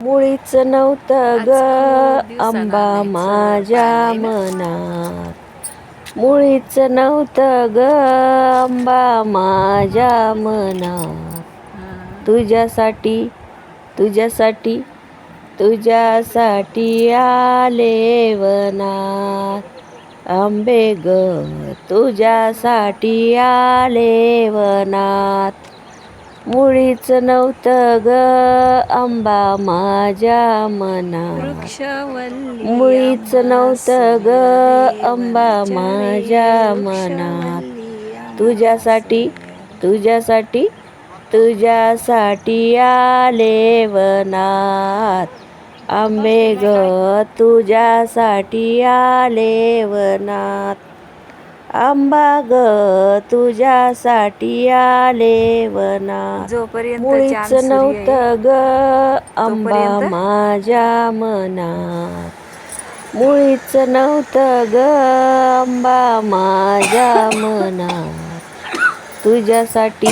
मुळीच नव्हतं ग आंबा माझ्या. मनात. मुळीच नव्हतं ग आंबा माझ्या मनात. तुझ्यासाठी तुझ्यासाठी तुझ्यासाठी आले वनात. आंबे ग तुझ्यासाठी आले वनात. मुळीच नव्हतं ग आंबा माझ्या वृक्षवल्ली मुळीच नव्हतं ग आंबा माझ्या मनात तुझ्यासाठी तुझ्यासाठी तुझ्यासाठी आले वनात. आंबे ग तुझ्यासाठी आले वनात. आंबा ग तुझ्यासाठी आले वनात जोपर्यंत नव्हतं ग आंबा? माझ्या मनात मुळीच नव्हतं ग आंबा माझ्या मनात तुझ्यासाठी